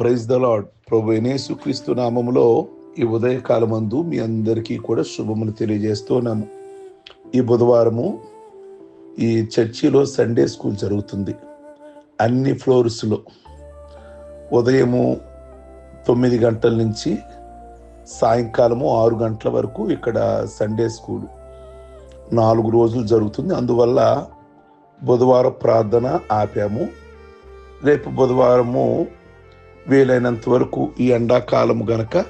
Praise the lord ప్రభు యేసుక్రీస్తు నామములో ఈ ఉదయకాలమందు మీ అందరికీ కూడా శుభములు తెలియజేస్తున్నాము. ఈ బుధవారము ఈ చర్చిలో సండే స్కూల్ జరుగుతుంది. అన్ని ఫ్లోర్స్లో ఉదయము తొమ్మిది గంటల నుంచి సాయంకాలము ఆరు గంటల వరకు ఇక్కడ సండే స్కూల్ నాలుగు రోజులు జరుగుతుంది. అందువల్ల బుధవారం ప్రార్థన ఆపాము. రేపు బుధవారము వీలైనంత వరకు ఈ ఎండాకాలం గనక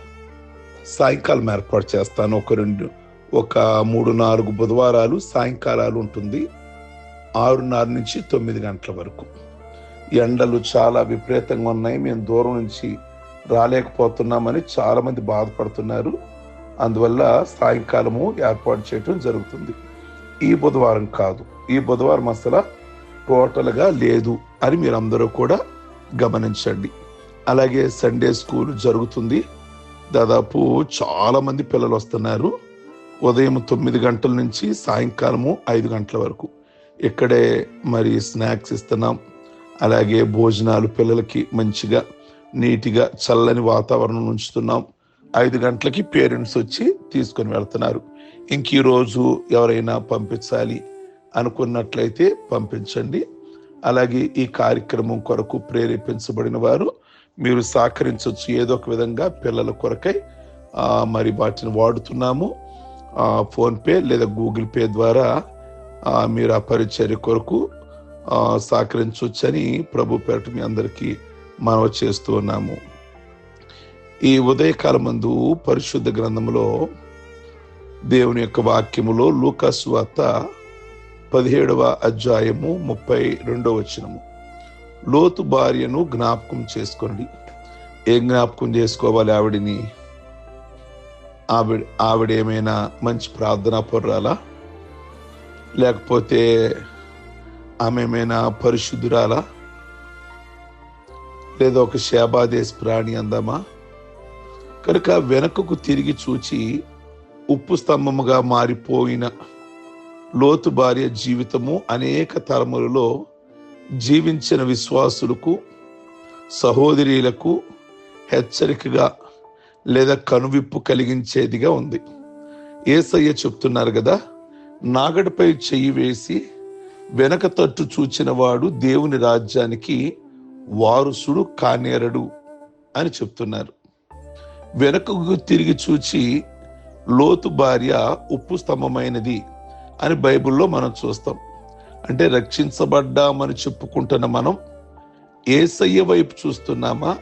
సాయంకాలం ఏర్పాటు చేస్తాను. ఒక రెండు ఒక మూడు నాలుగు బుధవారాలు సాయంకాలాలు ఉంటుంది. ఆరున్నర నుంచి తొమ్మిది గంటల వరకు. ఎండలు చాలా విపరీతంగా ఉన్నాయి. మేము దూరం నుంచి రాలేకపోతున్నామని చాలామంది బాధపడుతున్నారు. అందువల్ల సాయంకాలము ఏర్పాటు చేయటం జరుగుతుంది. ఈ బుధవారం కాదు. ఈ బుధవారం అసలు టోటల్గా లేదు అని మీరందరూ కూడా గమనించండి. అలాగే సండే స్కూల్ జరుగుతుంది. దాదాపు చాలా మంది పిల్లలు వస్తున్నారు. ఉదయం తొమ్మిది గంటల నుంచి సాయంకాలము ఐదు గంటల వరకు. ఇక్కడే మరి స్నాక్స్ ఇస్తున్నాం. అలాగే భోజనాలు పిల్లలకి మంచిగా నీట్గా చల్లని వాతావరణం ఉంచుతున్నాం. ఐదు గంటలకి పేరెంట్స్ వచ్చి తీసుకొని వెళ్తున్నారు. ఇంక ఈరోజు రోజు ఎవరైనా పంపించాలి అనుకున్నట్లయితే పంపించండి. అలాగే ఈ కార్యక్రమం కొరకు ప్రేరేపించబడిన వారు మీరు సహకరించవచ్చు ఏదో ఒక విధంగా పిల్లల కొరకై మరి వాటిని వాడుతున్నాము. ఫోన్పే లేదా గూగుల్ పే ద్వారా మీరు ఆ పరిచర్య కొరకు సహకరించవచ్చని ప్రభు పేరట మీ అందరికీ మనవ చేస్తూ ఉన్నాము. ఈ ఉదయకాలమందు పరిశుద్ధ గ్రంథములో దేవుని యొక్క వాక్యములో లూకాసు వార్త పదిహేడవ అధ్యాయము ముప్పై రెండవ వచనము. లోతు భార్యను జ్ఞాపకం చేసుకోండి. ఏం జ్ఞాపకం చేసుకోవాలి ఆవిడిని? ఆవిడ ఆవిడ ఏమైనా మంచి ప్రార్థన పొర్రాలా? లేకపోతే ఆమె ఏమైనా పరిశుద్ధురాలా? లేదా ఒక శాబాదేశ్ ప్రాణి అందామా? కనుక వెనకకు తిరిగి చూచి ఉప్పు స్తంభముగా మారిపోయిన లోతు భార్య జీవితము అనేక తరములలో జీవించిన విశ్వాసులకు సహోదరీలకు హెచ్చరికగా లేదా కనువిప్పు కలిగించేదిగా ఉంది. ఏసయ్య చెప్తున్నారు కదా నాగడిపై చెయ్యి వేసి వెనక తట్టు చూచిన వాడు దేవుని రాజ్యానికి వారసుడు కానేరడు అని చెప్తున్నారు. వెనకకు తిరిగి చూచి లోతు భార్య ఉప్పు స్తంభమైనది అని బైబిల్లో మనం చూస్తాం. అంటే రక్షించబడ్డామని చెప్పుకుంటున్న మనం ఏసయ్య వైపు చూస్తున్నామా?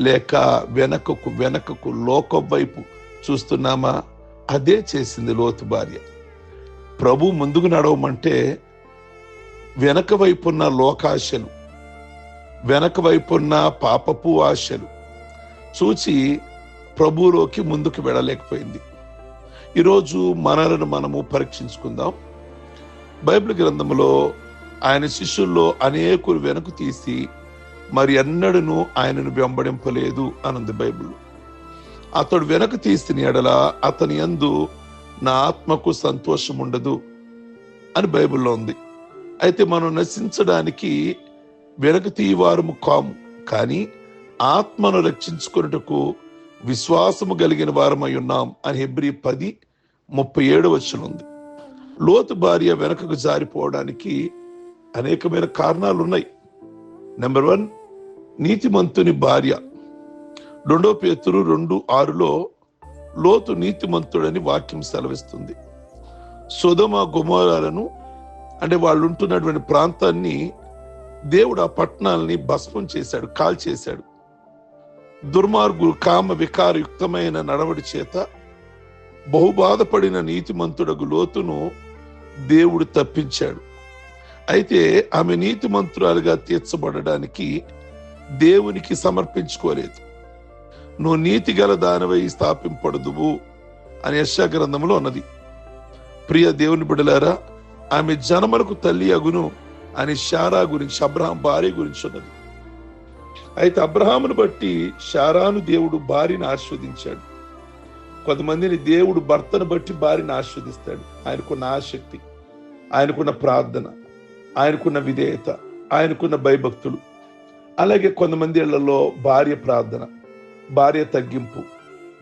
లేక వెనకకు వెనకకు లోకం వైపు చూస్తున్నామా? అదే చేసింది లోతు భార్య. ప్రభు ముందుకు నడవమంటే వెనక వైపున్న లోకాశలు వెనక వైపున్న పాపపు ఆశలు చూచి ప్రభువులోకి ముందుకు వెళ్ళలేకపోయింది. ఈరోజు మనలను మనము పరీక్షించుకుందాం. బైబిల్ గ్రంథంలో ఆయన శిష్యుల్లో అనేకులు వెనక్కు తీసి మరి ఎన్నడను ఆయనను వెంబడింపలేదు అనంది బైబిల్. అతడు వెనక తీసిన ఎడల అతని యందు నా ఆత్మకు సంతోషం ఉండదు అని బైబిల్లో ఉంది. అయితే మనం నశించడానికి వెనక తీయవారము కాము కానీ ఆత్మను రక్షించుకున్నటకు విశ్వాసము కలిగిన వారమై ఉన్నాం అని హెబ్రి పది ముప్పై ఏడు ఉంది. లోతు భార్య వెనకకు జారిపోవడానికి అనేకమైన కారణాలు ఉన్నాయి నెంబర్ వన్ నీతిమంతుని భార్య. రెండో పేతురు రెండు ఆరులో లోతు నీతిమంతుడని వాక్యం సెలవిస్తుంది. సుధమ గుమారాలను అంటే వాళ్ళు ఉంటున్నటువంటి ప్రాంతాన్ని దేవుడు ఆ పట్టణాలని భస్మం చేశాడు కాల్ చేశాడు. దుర్మార్గులు కామ వికారయుక్తమైన నడవడి చేత బహుబాధపడిన నీతిమంతుడగు లోతును దేవుడు తప్పించాడు. అయితే ఆమె నీతి మంత్రాలుగా తీర్చబడడానికి దేవునికి సమర్పించుకోలేదు. నువ్వు నీతి గల దానివై స్థాపింపడదువు అని యశా గ్రంథంలో ఉన్నది ప్రియ దేవుని బిడలారా ఆమె జనములకు తల్లి అగును అని షారా గురించి అబ్రహాం భార్య గురించి ఉన్నది అయితే అబ్రహామును బట్టి షారాను దేవుడు భార్యను ఆస్వాదించాడు కొంతమందిని దేవుడు భర్తను బట్టి భార్యను ఆస్వాదిస్తాడు ఆయనకున్న ఆసక్తి ఆయనకున్న ప్రార్థన ఆయనకున్న విధేయత ఆయనకున్న భయభక్తులు అలాగే కొంతమంది ఇళ్ళలో భార్య ప్రార్థన భార్య తగ్గింపు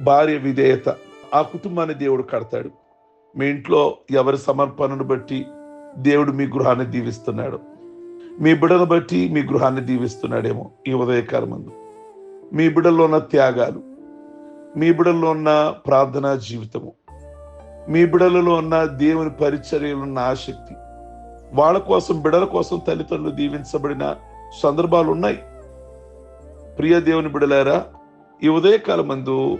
భార్య విధేయత ఆ కుటుంబాన్ని దేవుడు కడతాడు. మీ ఇంట్లో ఎవరి సమర్పణను బట్టి దేవుడు మీ గృహాన్ని దీవిస్తున్నాడు. మీ బిడను బట్టి మీ గృహాన్ని దీవిస్తున్నాడేమో ఈ ఉదయకాలమందు. మీ బిడల్లో ఉన్న త్యాగాలు మీ బిడల్లో ఉన్న ప్రార్థనా జీవితము మీ బిడలలో ఉన్న దేవుని పరిచర్యలు ఉన్న ఆసక్తి వాళ్ళ కోసం బిడల కోసం తల్లిదండ్రులు దీవించబడిన సందర్భాలు ఉన్నాయి. ప్రియ దేవుని బిడలారా ఈ ఉదయకాలం మందు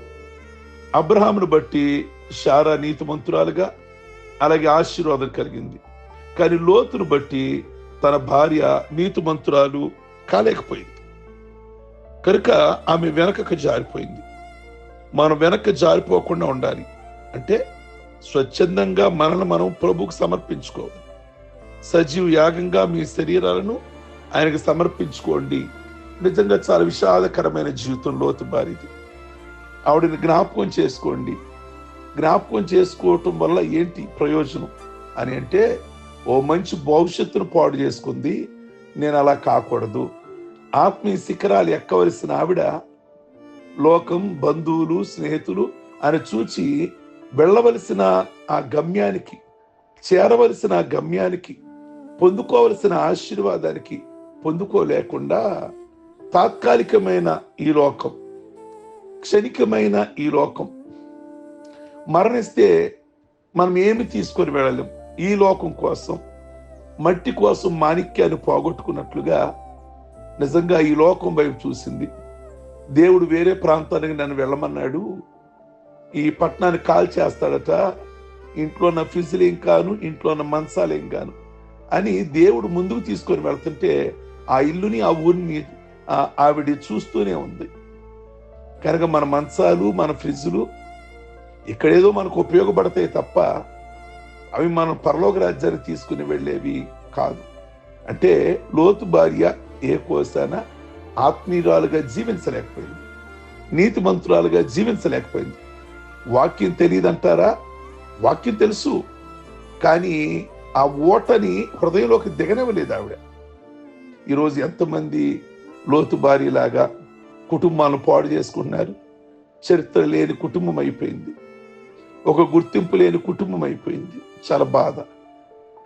అబ్రహామును బట్టి శారా నీతిమంతురాలుగా అలాగే ఆశీర్వాదం కలిగింది. కానీ లోతును బట్టి తన భార్య నీతిమంతురాలు కాలేకపోయింది. కనుక ఆమె వెనకకు జారిపోయింది. మనం వెనక్కి జారిపోకుండా ఉండాలి. అంటే స్వచ్ఛందంగా మనల్ని మనం ప్రభుకు సమర్పించుకోవాలి. సజీవ యాగంగా మీ శరీరాలను ఆయనకు సమర్పించుకోండి. నిజంగా చాలా విషాదకరమైన జీవితం లోతు బారిది ఆవిడని జ్ఞాపకం చేసుకోండి. జ్ఞాపకం చేసుకోవటం వల్ల ఏంటి ప్రయోజనం? అని అంటే ఓ మంచి భవిష్యత్తును పాడు చేసుకుంది. నేను అలా కాకూడదు. ఆత్మీయ శిఖరాలు ఎక్కవలసిన ఆవిడ లోకం బంధువులు స్నేహితులు అని చూచి వెళ్ళవలసిన ఆ గమ్యానికి చేరవలసిన ఆ గమ్యానికి పొందుకోవలసిన ఆశీర్వాదానికి పొందుకోలేకుండా తాత్కాలికమైన ఈ లోకం క్షణికమైన ఈ లోకం మరణిస్తే మనం ఏమి తీసుకొని వెళ్ళలేం. ఈ లోకం కోసం మట్టి కోసం మాణిక్యాన్ని పోగొట్టుకున్నట్లుగా నిజంగా ఈ లోకం వైపు చూసింది. దేవుడు వేరే ప్రాంతానికి నన్ను వెళ్ళమన్నాడు. ఈ పట్టణాన్ని కాల్ చేస్తాడట. ఇంట్లో ఉన్న ఏం కాను ఇంట్లో ఉన్న ఏం కాను అని దేవుడు ముందుకు తీసుకొని వెళ్తుంటే ఆ ఇల్లుని ఆ ఊరిని ఆవిడ చూస్తూనే ఉంది. కనుక మన మంచాలు మన ఫ్రిడ్జ్లు ఇక్కడేదో మనకు ఉపయోగపడతాయి తప్ప అవి మనం పరలోక రాజ్యాన్ని తీసుకుని వెళ్ళేవి కాదు. అంటే లోతు భార్య ఏ కోసానా ఆత్మీయురాలుగా జీవించలేకపోయింది. నీతి మంత్రురాలుగా జీవించలేకపోయింది. వాక్యం తెలియదంటారా? వాక్యం తెలుసు. కానీ ఆ ఓటని హృదయంలోకి దిగనివ్వలేదు ఆవిడ. ఈరోజు ఎంతమంది లోతు భారీలాగా కుటుంబాలను పాడు చేసుకున్నారు చరిత్ర లేని కుటుంబం అయిపోయింది. ఒక గుర్తింపు లేని కుటుంబం అయిపోయింది. చాలా బాధ.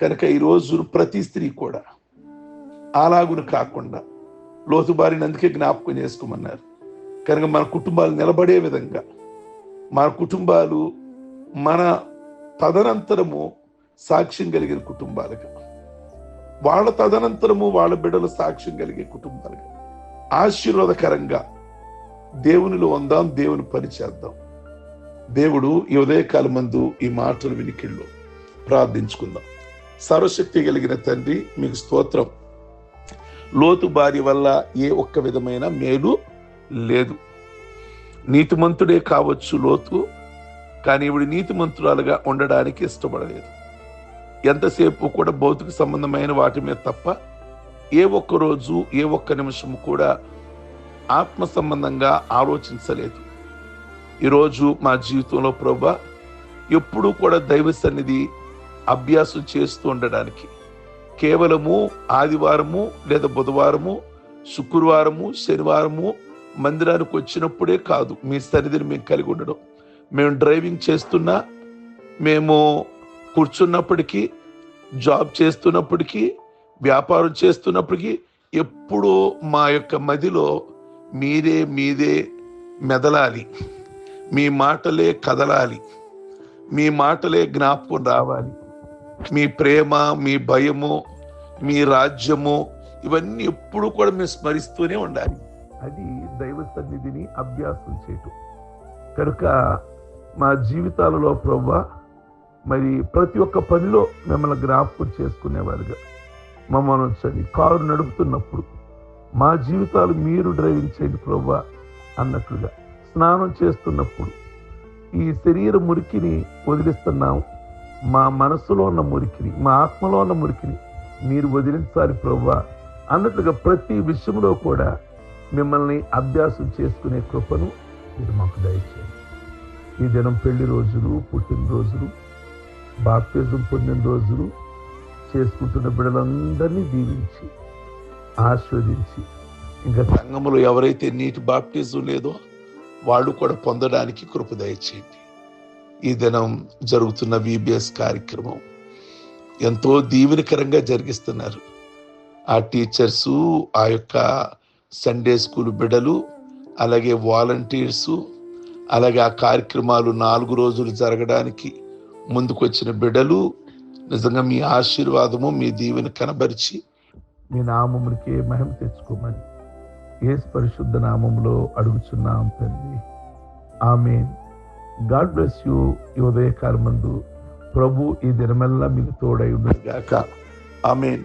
కనుక ఈరోజు ప్రతి స్త్రీ కూడా అలాగును కాకుండా లోతుబారినందుకే జ్ఞాపకం చేసుకోమన్నారు. కనుక మన కుటుంబాలు నిలబడే విధంగా మన కుటుంబాలు మన తదనంతరము సాక్ష్యం కలిగిన కుటుంబాలుగా వాళ్ళ తదనంతరము వాళ్ళ బిడ్డలు సాక్ష్యం కలిగే కుటుంబాలుగా ఆశీర్వాదకరంగా దేవునిలో ఉందాం దేవుని పని చేద్దాం. దేవుడు ఈ ఉదయకాల మందు ఈ మాటలు వినికిళ్ళు. ప్రార్థించుకుందాం. సర్వశక్తి కలిగిన తండ్రి మీకు స్తోత్రం. లోతు బారి వల్ల ఏ ఒక్క విధమైన మేలు లేదు. నీతిమంతుడే కావచ్చు లోతు కానీ ఇవిడు నీతిమంతురాలుగా ఉండడానికి ఇష్టపడలేదు. ఎంతసేపు కూడా భౌతిక సంబంధమైన వాటి మీద తప్ప ఏ ఒక్క రోజు ఏ ఒక్క నిమిషం కూడా ఆత్మ సంబంధంగా ఆలోచించలేదు. ఈరోజు మా జీవితంలో ప్రభా ఎప్పుడూ కూడా దైవ సన్నిధి అభ్యాసం చేస్తూ ఉండడానికి కేవలము ఆదివారము లేదా బుధవారము శుక్రవారము శనివారము మందిరానికి వచ్చినప్పుడే కాదు. మీ సన్నిధిని మేము కలిగి ఉండడం. మేము డ్రైవింగ్ చేస్తున్నా మేము కూర్చున్నప్పటికీ జాబ్ చేస్తున్నప్పటికీ వ్యాపారం చేస్తున్నప్పటికీ ఎప్పుడూ మా యొక్క మదిలో మీరే మీదే మెదలాలి. మీ మాటలే కదలాలి. మీ మాటలే జ్ఞాపకం రావాలి. మీ ప్రేమ మీ భయము మీ రాజ్యము ఇవన్నీ ఎప్పుడు కూడా మేము స్మరిస్తూనే ఉండాలి. అది దైవ సన్నిధిని అభ్యాసం చేయటం. కనుక మా జీవితాలలో ప్రవ్వ మరి ప్రతి ఒక్క పనిలో మిమ్మల్ని జ్ఞాపకం చేసుకునేవారుగా. మమ్మల్ని ఉంచండి కారు నడుపుతున్నప్పుడు మా జీవితాలు మీరు డ్రైవింగ్ చేయండి ప్రవ్వ అన్నట్లుగా స్నానం చేస్తున్నప్పుడు ఈ శరీర మురికిని వదిలిస్తున్నాము మా మనసులో ఉన్న మురికిని మా ఆత్మలో ఉన్న మురికిని మీరు వదిలించాలి ప్రభా అన్నట్లుగా ప్రతి విషయంలో కూడా మిమ్మల్ని అభ్యాసం చేసుకునే కృపను మీరు మాకు దయచేయండి. ఈ దినం పెళ్ళి రోజులు పుట్టినరోజులు బాప్తిజం పొందిన రోజులు చేసుకుంటున్న బిడ్డలందరినీ దీవించి ఆస్వాదించి ఇంకా సంఘములో ఎవరైతే నీటి బాప్టిజం లేదో వాళ్ళు కూడా పొందడానికి కృప దయచేయండి. ఈ దినం జరుగుతున్న విబిఎస్ కార్యక్రమం. ఎంతో దీవెనకరంగా జరిగిస్తున్నారు. ఆ టీచర్సు ఆ యొక్క సండే స్కూల్ బిడ్డలు అలాగే వాలంటీర్సు అలాగే ఆ కార్యక్రమాలు నాలుగు రోజులు జరగడానికి ముందుకొచ్చిన బిడ్డలు నిజంగా మీ ఆశీర్వాదము మీ దీవెని కనబరిచి మీ నామమునికి మహిమ తెచ్చుకోమని ఏ పరిశుద్ధ నామములో అడుగుచున్నాం తండ్రి. ఆమె గాడ్ బ్లెస్ యూ ఈ ఉదయకాలం మందు ప్రభు ఈ దినమెల్లా మీకు తోడై ఉండగాక ఆమెన్